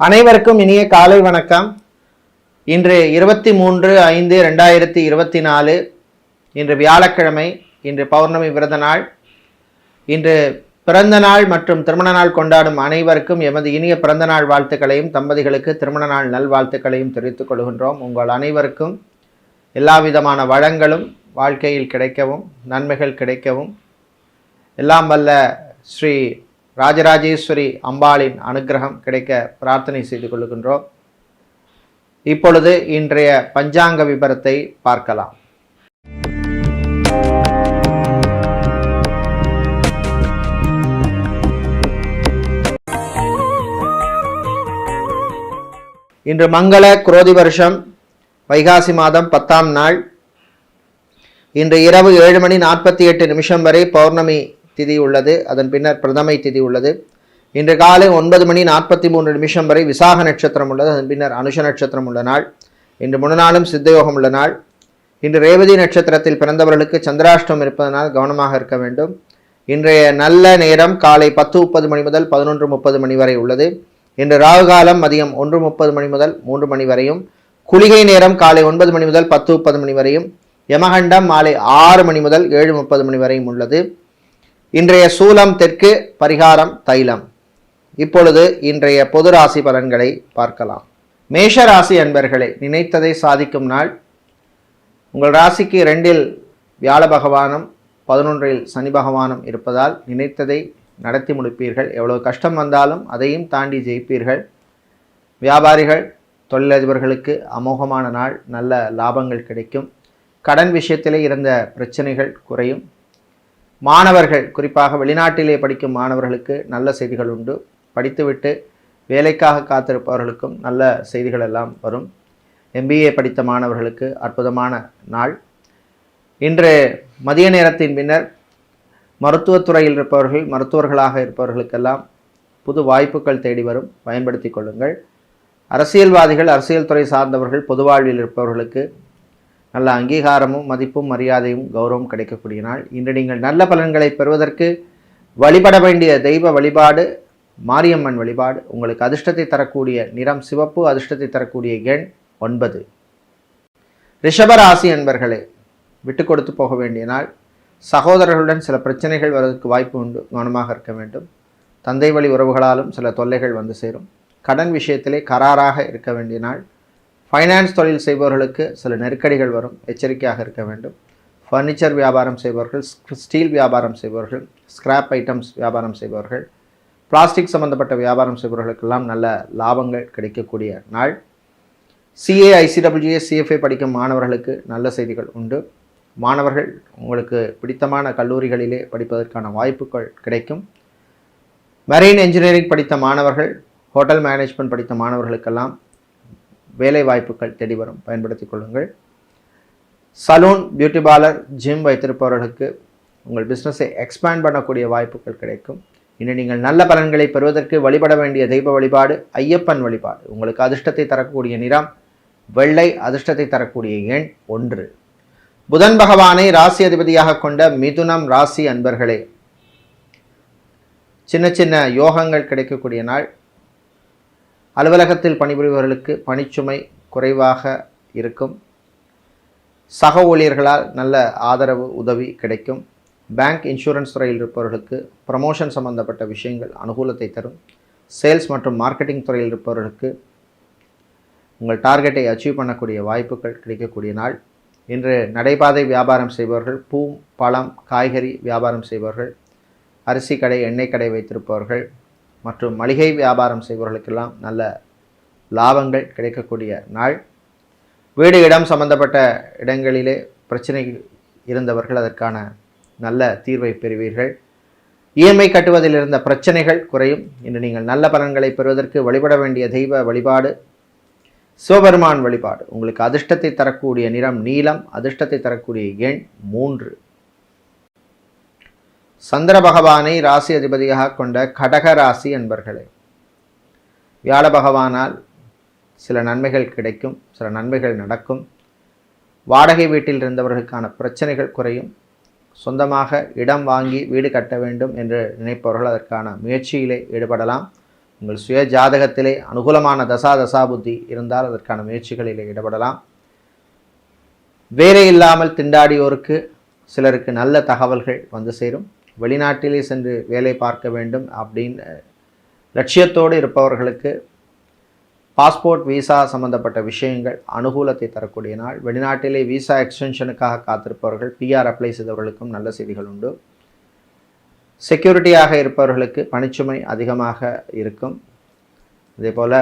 அனைவருக்கும் இனிய காலை வணக்கம். இன்று இருபத்தி மூன்று ஐந்து ரெண்டாயிரத்தி இருபத்தி நாலு இன்று வியாழக்கிழமை இன்று பௌர்ணமி விரத நாள். இன்று பிறந்த நாள் மற்றும் திருமண நாள் கொண்டாடும் அனைவருக்கும் எமது இனிய பிறந்த நாள் வாழ்த்துக்களையும் தம்பதிகளுக்கு திருமண நாள் நல்வாழ்த்துக்களையும் தெரிவித்துக் கொள்கின்றோம். உங்கள் அனைவருக்கும் எல்லா விதமான வளங்களும் வாழ்க்கையில் கிடைக்கவும் நன்மைகள் கிடைக்கவும். எல்லாம் வல்ல ஸ்ரீ ராஜராஜேஸ்வரி அம்பாளின் அனுக்கிரகம் கிடைக்க பிரார்த்தனை செய்து கொள்கின்றோம் இப்பொழுது இன்றைய பஞ்சாங்க விபரத்தை பார்க்கலாம். இன்று மங்கள குரோதி வருஷம் வைகாசி மாதம் பத்தாம் நாள். இன்று இரவு ஏழு மணி நாற்பத்தி எட்டு நிமிஷம் வரை பௌர்ணமி திதி உள்ளது அதன் பின்னர் பிரதமை திதி உள்ளது. இன்று காலை ஒன்பது மணி நாற்பத்தி மூன்று நிமிஷம் வரை விசாக நட்சத்திரம் உள்ளது அதன் பின்னர் அனுஷ நட்சத்திரம் உள்ள நாள். இன்று முழுநாளும் சித்தயோகம் உள்ள நாள். இன்று ரேவதி நட்சத்திரத்தில் பிறந்தவர்களுக்கு சந்திராஷ்டம் இருப்பதனால் கவனமாக இருக்க வேண்டும். இன்றைய நல்ல நேரம் காலை பத்து முப்பது மணி முதல் பதினொன்று முப்பது மணி வரை உள்ளது. இன்று ராகு காலம் மதியம் ஒன்று முப்பது மணி முதல் மூன்று மணி வரையும். குளிகை நேரம் காலை ஒன்பது மணி முதல் பத்து முப்பது மணி வரையும். யமகண்டம் மாலை ஆறு மணி முதல் ஏழு முப்பது மணி வரையும் உள்ளது. இன்றைய சூலம் தெற்கு பரிகாரம் தைலம். இப்பொழுது இன்றைய பொது ராசி பலன்களை பார்க்கலாம். மேஷ ராசி அன்பர்களே நினைத்ததை சாதிக்கும் நாள். உங்கள் ராசிக்கு ரெண்டில் வியாழ பகவானும் பதினொன்றில் சனி பகவானும் இருப்பதால் நினைத்ததை நடத்தி முடிப்பீர்கள். எவ்வளவு கஷ்டம் வந்தாலும் அதையும் தாண்டி ஜெயிப்பீர்கள். வியாபாரிகள் தொழிலதிபர்களுக்கு அமோகமான நாள் நல்ல லாபங்கள் கிடைக்கும். கடன் விஷயத்திலே இருந்த பிரச்சனைகள் குறையும். மாணவர்கள் குறிப்பாக வெளிநாட்டிலே படிக்கும் மாணவர்களுக்கு நல்ல செய்திகள் உண்டு. படித்துவிட்டு வேலைக்காக காத்திருப்பவர்களுக்கும் நல்ல செய்திகள் எல்லாம் வரும். எம்பிஏ படித்த மாணவர்களுக்கு அற்புதமான நாள். இன்று மதிய நேரத்தின் பின்னர் மருத்துவத்துறையில் இருப்பவர்கள் மருத்துவர்களாக இருப்பவர்களுக்கெல்லாம் புது வாய்ப்புகள் தேடி வரும். பயன்படுத்தி கொள்ளுங்கள். அரசியல்வாதிகள் அரசியல் துறை சார்ந்தவர்கள் பொது வாழ்வில் இருப்பவர்களுக்கு நல்ல அங்கீகாரமும் மதிப்பும் மரியாதையும் கௌரவம் கிடைக்கக்கூடிய நாள். இன்று நீங்கள் நல்ல பலன்களை பெறுவதற்கு வழிபட வேண்டிய தெய்வ வழிபாடு மாரியம்மன் வழிபாடு உங்களுக்கு அதிர்ஷ்டத்தை தரக்கூடிய நிறம் சிவப்பு அதிர்ஷ்டத்தை தரக்கூடிய எண் ஒன்பது. ரிஷபராசி என்பர்களே விட்டு கொடுத்து போக வேண்டிய நாள். சகோதரர்களுடன் சில பிரச்சனைகள் வருவதற்கு வாய்ப்பு உண்டு கவனமாக இருக்க வேண்டும். தந்தை வழி உறவுகளாலும் சில தொல்லைகள் வந்து சேரும். கடன் விஷயத்திலே கராராக இருக்க வேண்டிய நாள். ஃபைனான்ஸ் தொழில் செய்பவர்களுக்கு சில நெருக்கடிகள் வரும். எச்சரிக்கையாக இருக்க வேண்டும். ஃபர்னிச்சர் வியாபாரம் செய்பவர்கள் ஸ்டீல் வியாபாரம் செய்பவர்கள் ஸ்கிராப் ஐட்டம்ஸ் வியாபாரம் செய்பவர்கள் பிளாஸ்டிக் சம்பந்தப்பட்ட வியாபாரம் செய்பவர்களுக்கெல்லாம் நல்ல லாபங்கள் கிடைக்கக்கூடிய நாள். சிஏ ஐசிடபிள்யூஏ சிஎஃப்ஏ படிக்கும் மாணவர்களுக்கு நல்ல செய்திகள் உண்டு. மாணவர்கள் உங்களுக்கு பிடித்தமான கல்லூரிகளிலே படிப்பதற்கான வாய்ப்புகள் கிடைக்கும். மெரெயின் என்ஜினியரிங் படித்த மாணவர்கள் ஹோட்டல் மேனேஜ்மெண்ட் படித்த மாணவர்களுக்கெல்லாம் வேலைவாய்ப்புகள் தேடி வரும். கொள்ளுங்கள். சலூன் பியூட்டி பார்லர் ஜிம் வைத்திருப்பவர்களுக்கு உங்கள் பிஸ்னஸை எக்ஸ்பேண்ட் பண்ணக்கூடிய வாய்ப்புகள் கிடைக்கும். இனி நீங்கள் நல்ல பலன்களை பெறுவதற்கு வழிபட வேண்டிய தெய்வ வழிபாடு ஐயப்பன் வழிபாடு. உங்களுக்கு அதிர்ஷ்டத்தை தரக்கூடிய நிறம் வெள்ளை அதிர்ஷ்டத்தை தரக்கூடிய எண் ஒன்று. புதன் பகவானை ராசி அதிபதியாக கொண்ட மிதுனம் ராசி அன்பர்களே சின்ன சின்ன யோகங்கள் கிடைக்கக்கூடிய நாள். அலுவலகத்தில் பணிபுரிபவர்களுக்கு பணிச்சுமை குறைவாக இருக்கும். சக ஊழியர்களால் நல்ல ஆதரவு உதவி கிடைக்கும். பேங்க் இன்சூரன்ஸ் துறையில் இருப்பவர்களுக்கு ப்ரமோஷன் சம்பந்தப்பட்ட விஷயங்கள் அனுகூலத்தை தரும். சேல்ஸ் மற்றும் மார்க்கெட்டிங் துறையில் இருப்பவர்களுக்கு உங்கள் டார்கெட்டை அச்சீவ் பண்ணக்கூடிய வாய்ப்புகள் கிடைக்கக்கூடிய நாள். இன்று நடைபாதை வியாபாரம் செய்பவர்கள் பூ பழம் காய்கறி வியாபாரம் செய்பவர்கள் அரிசி கடை எண்ணெய் கடை வைத்திருப்பவர்கள் மற்றும் மளிகை வியாபாரம் செய்பவர்களுக்கெல்லாம் நல்ல லாபங்கள் கிடைக்கக்கூடிய நாள். வீடு இடம் சம்பந்தப்பட்ட இடங்களிலே பிரச்சனை இருந்தவர்கள் அதற்கான நல்ல தீர்வை பெறுவீர்கள். இஎம்ஐ கட்டுவதில் இருந்த பிரச்சனைகள் குறையும். இன்று நீங்கள் நல்ல பலன்களை பெறுவதற்கு வழிபட வேண்டிய தெய்வ வழிபாடு சிவபெருமான் வழிபாடு. உங்களுக்கு அதிர்ஷ்டத்தை தரக்கூடிய நிறம் நீலம் அதிர்ஷ்டத்தை தரக்கூடிய எண் மூன்று. சந்திர பகவானை ராசி அதிபதியாக கொண்ட கடக ராசி என்பர்களே வியாழ பகவானால் சில நன்மைகள் கிடைக்கும் சில நன்மைகள் நடக்கும். வாடகை வீட்டில் இருந்தவர்களுக்கான பிரச்சனைகள் குறையும். சொந்தமாக இடம் வாங்கி வீடு கட்ட வேண்டும் என்று நினைப்பவர்கள் அதற்கான முயற்சியிலே ஈடுபடலாம். உங்கள் சுய ஜாதகத்திலே அனுகூலமான தசா தசா புத்தி இருந்தால் அதற்கான முயற்சிகளில் ஈடுபடலாம். வேலை இல்லாமல் திண்டாடியோருக்கு சிலருக்கு நல்ல தகவல்கள் வந்து சேரும். வெளிநாட்டிலே சென்று வேலை பார்க்க வேண்டும் அப்படின்னு லட்சியத்தோடு இருப்பவர்களுக்கு பாஸ்போர்ட் விசா சம்பந்தப்பட்ட விஷயங்கள் அனுகூலத்தை தரக்கூடிய நாள். வெளிநாட்டிலே விசா எக்ஸ்டென்ஷனுக்காக காத்திருப்பவர்கள் பிஆர் அப்ளை செய்தவர்களுக்கும் நல்ல செய்திகள் உண்டு. செக்யூரிட்டியாக இருப்பவர்களுக்கு பணிச்சுமை அதிகமாக இருக்கும். அதே போல்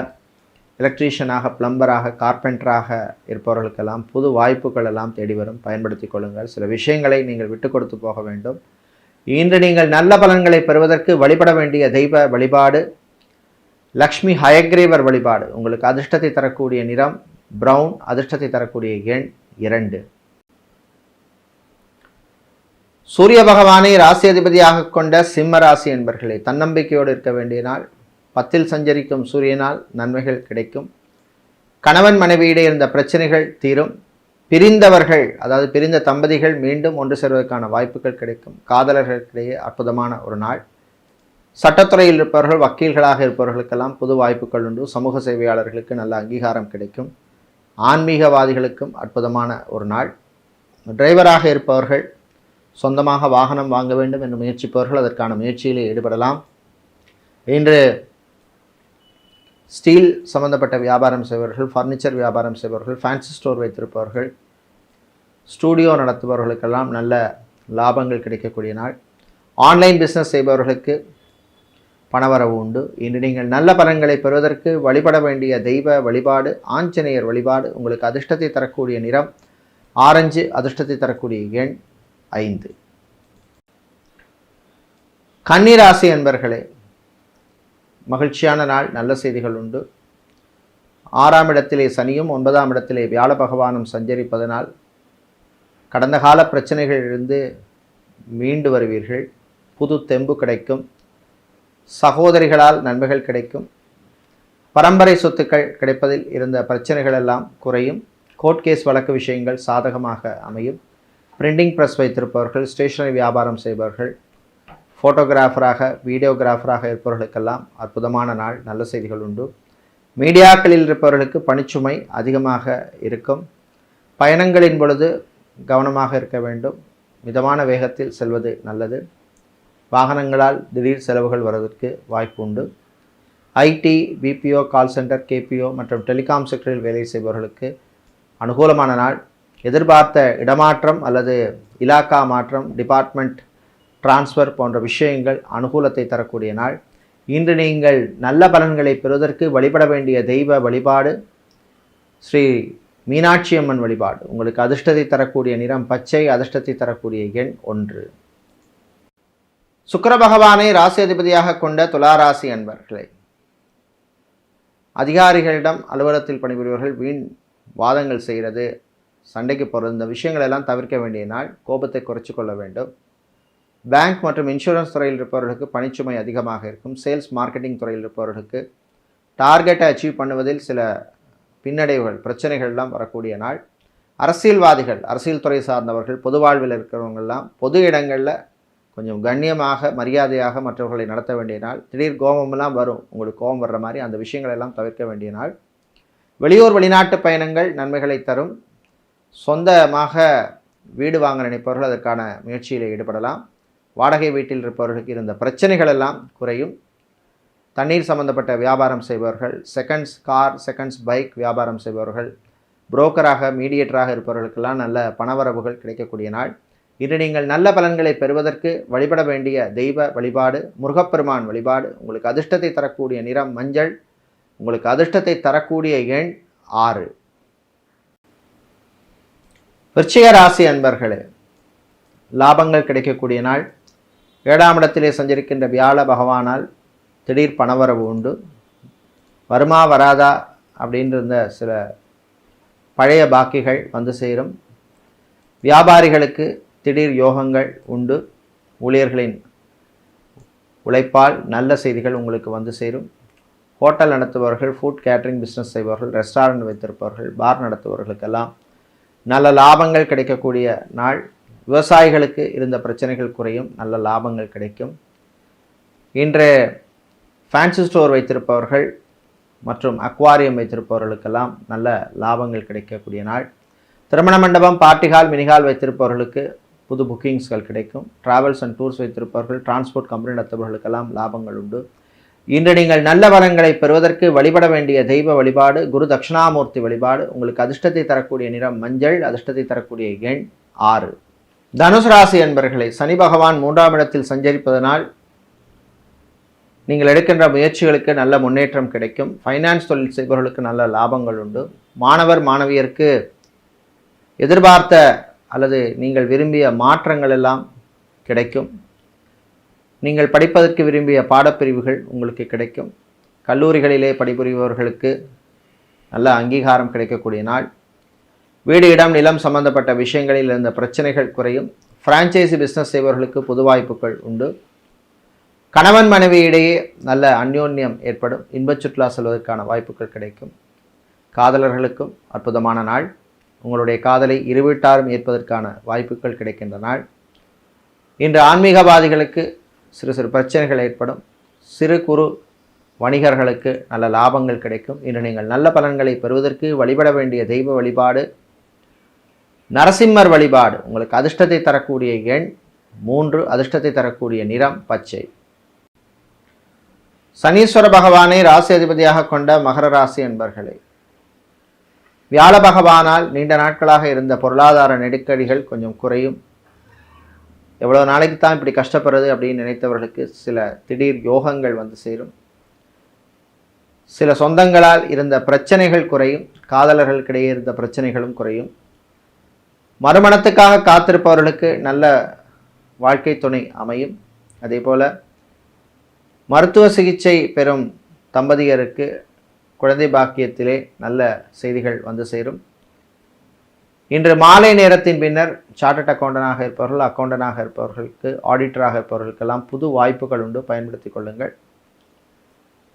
எலக்ட்ரீஷியனாக பிளம்பராக கார்பெண்டராக இருப்பவர்களுக்கெல்லாம் புது வாய்ப்புகள் எல்லாம் தேடி வரும். பயன்படுத்தி கொள்ளுங்கள். சில விஷயங்களை நீங்கள் விட்டு கொடுத்து போக வேண்டும். இன்று நீங்கள் நல்ல பலன்களை பெறுவதற்கு வழிபட வேண்டிய தெய்வ வழிபாடு லக்ஷ்மி ஹயக்ரீவர் வழிபாடு. உங்களுக்கு அதிர்ஷ்டத்தை தரக்கூடிய நிறம் ப்ரௌன் அதிர்ஷ்டத்தை தரக்கூடிய எண் இரண்டு. சூரிய பகவானை ராசி அதிபதியாக கொண்ட சிம்ம ராசி என்பர்களே தன்னம்பிக்கையோடு இருக்க வேண்டிய நாள். பத்தில் சஞ்சரிக்கும் சூரியனால் நன்மைகள் கிடைக்கும். கணவன் மனைவியிடையே இருந்த பிரச்சனைகள் தீரும். பிரிந்தவர்கள் அதாவது பிரிந்த தம்பதிகள் மீண்டும் ஒன்று சேர்வதற்கான வாய்ப்புகள் கிடைக்கும். காதலர்களுக்கிடையே அற்புதமான ஒரு நாள். சட்டத்துறையில் இருப்பவர்கள் வக்கீல்களாக இருப்பவர்களுக்கெல்லாம் புது வாய்ப்புகள் உண்டு. சமூக சேவையாளர்களுக்கு நல்ல அங்கீகாரம் கிடைக்கும். ஆன்மீகவாதிகளுக்கும் அற்புதமான ஒரு நாள். டிரைவராக இருப்பவர்கள் சொந்தமாக வாகனம் வாங்க வேண்டும் என்று முயற்சிப்பவர்கள் அதற்கான முயற்சியிலே ஈடுபடலாம். இன்று ஸ்டீல் சம்பந்தப்பட்ட வியாபாரம் செய்பவர்கள் ஃபர்னிச்சர் வியாபாரம் செய்பவர்கள் ஃபேன்சி ஸ்டோர் வைத்திருப்பவர்கள் ஸ்டூடியோ நடத்துபவர்களுக்கெல்லாம் நல்ல லாபங்கள் கிடைக்கக்கூடிய நாள். ஆன்லைன் பிஸ்னஸ் செய்பவர்களுக்கு பணவரவு உண்டு. இன்று நீங்கள் நல்ல பலன்களை பெறுவதற்கு வழிபட வேண்டிய தெய்வ வழிபாடு ஆஞ்சநேயர் வழிபாடு உங்களுக்கு அதிர்ஷ்டத்தை தரக்கூடிய நிறம் ஆரஞ்சு அதிர்ஷ்டத்தை தரக்கூடிய எண் ஐந்து. கன்னிராசி என்பர்களே மகிழ்ச்சியான நாள் நல்ல செய்திகள் உண்டு. ஆறாம் இடத்திலே சனியும் ஒன்பதாம் இடத்திலே வியாழ பகவானும் சஞ்சரிப்பதனால் கடந்த கால பிரச்சனைகளிலிருந்து மீண்டு வருவீர்கள். புது தெம்பு கிடைக்கும். சகோதரிகளால் நன்மைகள் கிடைக்கும். பரம்பரை சொத்துக்கள் கிடைப்பதில் இருந்த பிரச்சனைகள் எல்லாம் குறையும். கோர்ட் கேஸ் வழக்கு விஷயங்கள் சாதகமாக அமையும். பிரிண்டிங் ப்ரெஸ் வைத்திருப்பவர்கள் ஸ்டேஷனரி வியாபாரம் செய்பவர்கள் ஃபோட்டோகிராஃபராக வீடியோகிராஃபராக இருப்பவர்களுக்கெல்லாம் அற்புதமான நாள் நல்ல செய்திகள் உண்டு. மீடியாக்களில் இருப்பவர்களுக்கு பணிச்சுமை அதிகமாக இருக்கும். பயணங்களின் பொழுது கவனமாக இருக்க வேண்டும். மிதமான வேகத்தில் செல்வது நல்லது. வாகனங்களால் திடீர் செலவுகள் வருவதற்கு வாய்ப்பு உண்டு. IT BPO call centre KPO மற்றும் டெலிகாம் செக்டரில் வேலை செய்பவர்களுக்கு அனுகூலமான நாள். எதிர்பார்த்த இடமாற்றம் அல்லது இலாக்கா மாற்றம் டிபார்ட்மெண்ட் டிரான்ஸ்ஃபர் போன்ற விஷயங்கள் அனுகூலத்தை தரக்கூடிய நாள். இன்று நீங்கள் நல்ல பலன்களை பெறுவதற்கு வழிபட வேண்டிய தெய்வ வழிபாடு. ஸ்ரீ மீனாட்சி அம்மன் வழிபாடு. உங்களுக்கு அதிர்ஷ்டத்தை தரக்கூடிய நிறம் பச்சை அதிர்ஷ்டத்தை தரக்கூடிய எண் ஒன்று. சுக்கர பகவானை ராசி அதிபதியாக கொண்ட துளாராசி அன்பர்களே அதிகாரிகளிடம் அலுவலகத்தில் பணிபுரிவர்கள் வீண் வாதங்கள் செய்கிறது சண்டைக்கு போகிறது இந்த விஷயங்கள் எல்லாம் தவிர்க்க வேண்டிய நாள் கோபத்தை குறைச்சி கொள்ள வேண்டும். பேங்க் மற்றும் இன்சூரன்ஸ் துறையில் இருப்பவர்களுக்கு பணிச்சுமை அதிகமாக இருக்கும். சேல்ஸ் மார்க்கெட்டிங் துறையில் இருப்பவர்களுக்கு டார்கெட்டை அச்சீவ் பண்ணுவதில் சில பின்னடைவுகள் பிரச்சனைகள் எல்லாம் வரக்கூடிய நாள். அரசியல்வாதிகள் அரசியல் துறை சார்ந்தவர்கள் பொது வாழ்வில் இருக்கிறவங்கெல்லாம் பொது இடங்களில் கொஞ்சம் கண்ணியமாக மரியாதையாக மற்றவர்களை நடத்த வேண்டிய நாள். திடீர் கோபமெல்லாம் வரும். உங்களுக்கு கோபம் வர்ற மாதிரி அந்த விஷயங்களெல்லாம் தவிர்க்க வேண்டிய நாள். வெளியூர் வெளிநாட்டு பயணங்கள் நன்மைகளை தரும். சொந்தமாக வீடு வாங்க நினைப்பவர்கள் அதற்கான முயற்சியில் ஈடுபடலாம். வாடகை வீட்டில் இருப்பவர்களுக்கு இருந்த பிரச்சனைகள் எல்லாம் குறையும். தண்ணீர் சம்பந்தப்பட்ட வியாபாரம் செய்பவர்கள் செகண்ட்ஸ் கார் செகண்ட்ஸ் பைக் வியாபாரம் செய்பவர்கள் புரோக்கராக மீடியேட்டராக இருப்பவர்களுக்கெல்லாம் நல்ல பணவரவுகள் கிடைக்கக்கூடிய நாள். இன்று நீங்கள் நல்ல பலன்களை பெறுவதற்கு வழிபட வேண்டிய தெய்வ வழிபாடு முருகப்பெருமான் வழிபாடு உங்களுக்கு அதிர்ஷ்டத்தை தரக்கூடிய நிறம் மஞ்சள் உங்களுக்கு அதிர்ஷ்டத்தை தரக்கூடிய எண் ஆறு. விருச்சிக ராசி அன்பர்களே லாபங்கள் கிடைக்கக்கூடிய நாள். ஏழாம் இடத்திலே சஞ்சரிக்கின்ற வியாழ பகவானால் திடீர் பணவரவு உண்டு. வருமா வராதா அப்படின்றிருந்த சில பழைய பாக்கிகள் வந்து சேரும். வியாபாரிகளுக்கு திடீர் யோகங்கள் உண்டு. ஊழியர்களின் உழைப்பால் நல்ல செய்திகள் உங்களுக்கு வந்து சேரும். ஹோட்டல் நடத்துபவர்கள் ஃபுட் கேட்ரிங் பிஸ்னஸ் செய்பவர்கள் ரெஸ்டாரண்ட் வைத்திருப்பவர்கள் பார் நடத்துபவர்களுக்கெல்லாம் நல்ல லாபங்கள் கிடைக்கக்கூடிய நாள். விவசாயிகளுக்கு இருந்த பிரச்சனைகள் குறையும் நல்ல லாபங்கள் கிடைக்கும். இன்று ஃபேன்சி ஸ்டோர் வைத்திருப்பவர்கள் மற்றும் அக்வாரியம் வைத்திருப்பவர்களுக்கெல்லாம் நல்ல லாபங்கள் கிடைக்கக்கூடிய நாள். திருமண மண்டபம் பார்ட்டி ஹால் மினிஹால் வைத்திருப்பவர்களுக்கு புது புக்கிங்ஸ்கள் கிடைக்கும். டிராவல்ஸ் அண்ட் டூர்ஸ் வைத்திருப்பவர்கள் டிரான்ஸ்போர்ட் கம்பெனி நடத்துபவர்களுக்கெல்லாம் லாபங்கள் உண்டு. இன்று நீங்கள் நல்ல வரங்களை பெறுவதற்கு வழிபட வேண்டிய தெய்வ வழிபாடு குரு தட்சிணாமூர்த்தி வழிபாடு உங்களுக்கு அதிர்ஷ்டத்தை தரக்கூடிய நிறம் மஞ்சள் அதிர்ஷ்டத்தை தரக்கூடிய எண் ஆறு. தனுசு ராசி என்பர்களை சனி பகவான் மூன்றாம் இடத்தில் சஞ்சரிப்பதனால் நீங்கள் எடுக்கின்ற முயற்சிகளுக்கு நல்ல முன்னேற்றம் கிடைக்கும். ஃபைனான்ஸ் தொழில் செய்பவர்களுக்கு நல்ல லாபங்கள் உண்டு. மாணவர் மாணவியருக்கு எதிர்பார்த்த அல்லது நீங்கள் விரும்பிய மாற்றங்கள் எல்லாம் கிடைக்கும். நீங்கள் படிப்பதற்கு விரும்பிய பாடப்பிரிவுகள் உங்களுக்கு கிடைக்கும். கல்லூரிகளிலே பணிபுரிபவர்களுக்கு நல்ல அங்கீகாரம் கிடைக்கக்கூடிய நாள். வீடு இடம் நிலம் சம்பந்தப்பட்ட விஷயங்களில் இருந்த பிரச்சனைகள் குறையும். ஃப்ரான்ச்சைசி பிஸ்னஸ் செய்பவர்களுக்கு புது வாய்ப்புகள் உண்டு. கணவன் மனைவி இடையே நல்ல அந்யோன்யம் ஏற்படும். இன்பச் சுற்றுலா செல்வதற்கான வாய்ப்புகள் கிடைக்கும். காதலர்களுக்கும் அற்புதமான நாள். உங்களுடைய காதலை இருவீட்டாரும் ஏற்பதற்கான வாய்ப்புகள் கிடைக்கின்ற நாள். இன்று ஆன்மீகவாதிகளுக்கு சிறு சிறு பிரச்சனைகள் ஏற்படும். சிறு குறு வணிகர்களுக்கு நல்ல லாபங்கள் கிடைக்கும். இன்று நீங்கள் நல்ல பலன்களை பெறுவதற்கு வழிபட வேண்டிய தெய்வ வழிபாடு நரசிம்மர் வழிபாடு உங்களுக்கு அதிர்ஷ்டத்தை தரக்கூடிய எண் மூன்று அதிர்ஷ்டத்தை தரக்கூடிய நிறம் பச்சை. சனீஸ்வர பகவானை ராசி அதிபதியாக கொண்ட மகர ராசி என்பர்களே வியாழ பகவானால் நீண்ட நாட்களாக இருந்த பொருளாதார நெருக்கடிகள் கொஞ்சம் குறையும். எவ்வளோ நாளைக்கு தான் இப்படி கஷ்டப்படுறது அப்படின்னு நினைத்தவர்களுக்கு சில திடீர் யோகங்கள் வந்து சேரும். சில சொந்தங்களால் இருந்த பிரச்சனைகள் குறையும். காதலர்களுக்கிடையே இருந்த பிரச்சனைகளும் குறையும். மறுமணத்துக்காக காத்திருப்பவர்களுக்கு நல்ல வாழ்க்கை துணை அமையும். அதே போல் மருத்துவ சிகிச்சை பெறும் தம்பதியருக்கு குழந்தை பாக்கியத்திலே நல்ல செய்திகள் வந்து சேரும். இன்று மாலை நேரத்தின் பின்னர் சார்ட்டட் அக்கௌண்டனாக இருப்பவர்கள் அக்கௌண்டனாக இருப்பவர்களுக்கு ஆடிட்டராக இருப்பவர்களுக்கெல்லாம் புது வாய்ப்புகள் உண்டு. பயன்படுத்தி கொள்ளுங்கள்.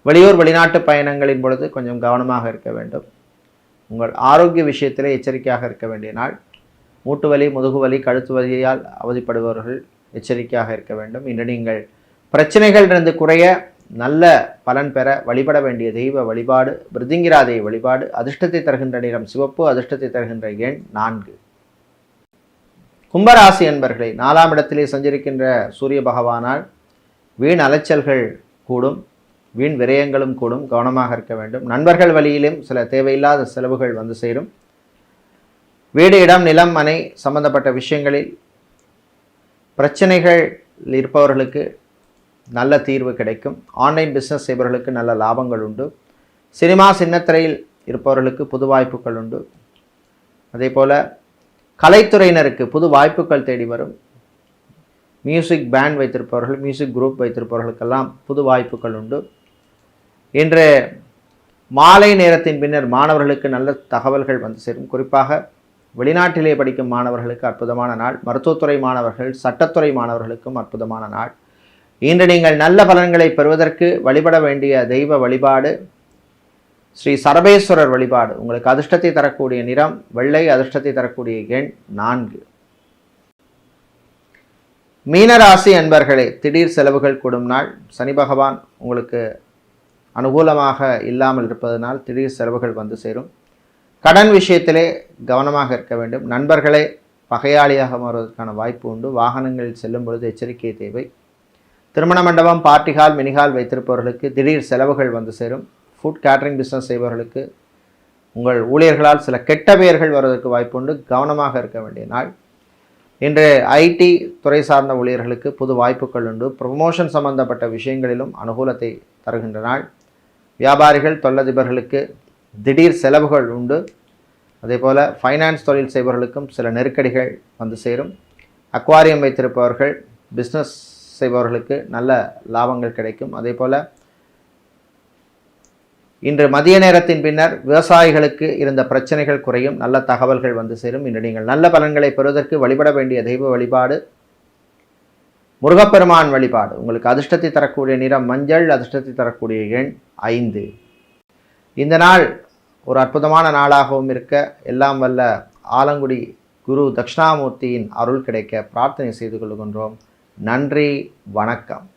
வெளியூர் வெளிநாட்டு பயணங்களின் பொழுது கொஞ்சம் கவனமாக இருக்க வேண்டும். உங்கள் ஆரோக்கிய விஷயத்திலே எச்சரிக்கையாக இருக்க வேண்டிய நாள். மூட்டு வலி முதுகு வலி கழுத்து வலியால் அவதிப்படுபவர்கள் எச்சரிக்கையாக இருக்க வேண்டும். இன்று நீங்கள் பிரச்சனைகள் இருந்து குறைய நல்ல பலன் பெற வழிபட வேண்டிய தெய்வ வழிபாடு பிருதிங்கிராதை வழிபாடு அதிர்ஷ்டத்தை தருகின்ற நிறம் சிவப்பு அதிர்ஷ்டத்தை தருகின்ற எண் நான்கு. கும்பராசி என்பர்களை நாலாம் இடத்திலே சஞ்சரிக்கின்ற சூரிய பகவானால் வீண் அலைச்சல்கள் கூடும் வீண் விரயங்களும் கூடும் கவனமாக இருக்க வேண்டும். நண்பர்கள் வழியிலும் சில தேவையில்லாத செலவுகள் வந்து சேரும். வீடு இடம் நிலம் மனை சம்பந்தப்பட்ட விஷயங்களில் பிரச்சனைகள் இருப்பவர்களுக்கு நல்ல தீர்வு கிடைக்கும். ஆன்லைன் பிஸ்னஸ் செய்பவர்களுக்கு நல்ல லாபங்கள் உண்டு. சினிமா சின்னத்திரையில் இருப்பவர்களுக்கு புது வாய்ப்புகள் உண்டு. அதே போல் கலைத்துறையினருக்கு புது வாய்ப்புகள் தேடி வரும். மியூசிக் பேண்ட் வைத்திருப்பவர்கள் மியூசிக் குரூப் வைத்திருப்பவர்களுக்கெல்லாம் புது வாய்ப்புகள் உண்டு. இன்று மாலை நேரத்தின் பின்னர் மாணவர்களுக்கு நல்ல தகவல்கள் வந்து சேரும். குறிப்பாக வெளிநாட்டிலே படிக்கும் மாணவர்களுக்கு அற்புதமான நாள். மருத்துவத்துறை மாணவர்கள் சட்டத்துறை மாணவர்களுக்கும் அற்புதமான நாள். இன்று நீங்கள் நல்ல பலன்களை பெறுவதற்கு வழிபட வேண்டிய தெய்வ வழிபாடு ஸ்ரீ சரபேஸ்வரர் வழிபாடு. உங்களுக்கு அதிர்ஷ்டத்தை தரக்கூடிய நிறம் வெள்ளை அதிர்ஷ்டத்தை தரக்கூடிய எண் நான்கு. மீனராசி அன்பர்களே திடீர் செலவுகள் கூடும் நாள். சனி பகவான் உங்களுக்கு அனுகூலமாக இல்லாமல் இருப்பதனால் திடீர் செலவுகள் வந்து சேரும். கடன் விஷயத்திலே கவனமாக இருக்க வேண்டும். நண்பர்களே பகையாளியாக மாறுவதற்கான வாய்ப்பு உண்டு. வாகனங்களில் செல்லும் பொழுது எச்சரிக்கை தேவை. திருமண மண்டபம் பார்ட்டி ஹால் மினிஹால் வைத்திருப்பவர்களுக்கு திடீர் செலவுகள் வந்து சேரும். ஃபுட் கேட்ரிங் பிஸ்னஸ் செய்பவர்களுக்கு உங்கள் ஊழியர்களால் சில கெட்ட பெயர்கள் வருவதற்கு வாய்ப்புண்டு. கவனமாக இருக்க வேண்டிய நாள். இன்று ஐடி துறை சார்ந்த ஊழியர்களுக்கு புது வாய்ப்புகள் உண்டு. ப்ரொமோஷன் சம்பந்தப்பட்ட விஷயங்களிலும் அனுகூலத்தை தருகின்ற நாள். வியாபாரிகள் தொழிலதிபர்களுக்கு திடீர் செலவுகள் உண்டு. அதே போல் ஃபைனான்ஸ் தொழில் செய்பவர்களுக்கும் சில நெருக்கடிகள் வந்து சேரும். அக்வாரியம் வைத்திருப்பவர்கள் பிஸ்னஸ் செய்பவர்களுக்கு நல்ல லாபங்கள் கிடைக்கும். அதே போல் இன்று மதிய நேரத்தின் பின்னர் விவசாயிகளுக்கு இருந்த பிரச்சனைகள் குறையும் நல்ல தகவல்கள் வந்து சேரும். இன்று நீங்கள் நல்ல பலன்களை பெறுவதற்கு வழிபட வேண்டிய தெய்வ வழிபாடு முருகப்பெருமான் வழிபாடு. உங்களுக்கு அதிர்ஷ்டத்தை தரக்கூடிய நிறம் மஞ்சள் அதிர்ஷ்டத்தை தரக்கூடிய எண் ஐந்து. இந்த நாள் ஒரு அற்புதமான நாளாகவும் இருக்க எல்லாம் வல்ல ஆலங்குடி குரு தட்சிணாமூர்த்தியின் அருள் கிடைக்க பிரார்த்தனை செய்து கொள்கின்றோம். நன்றி வணக்கம்.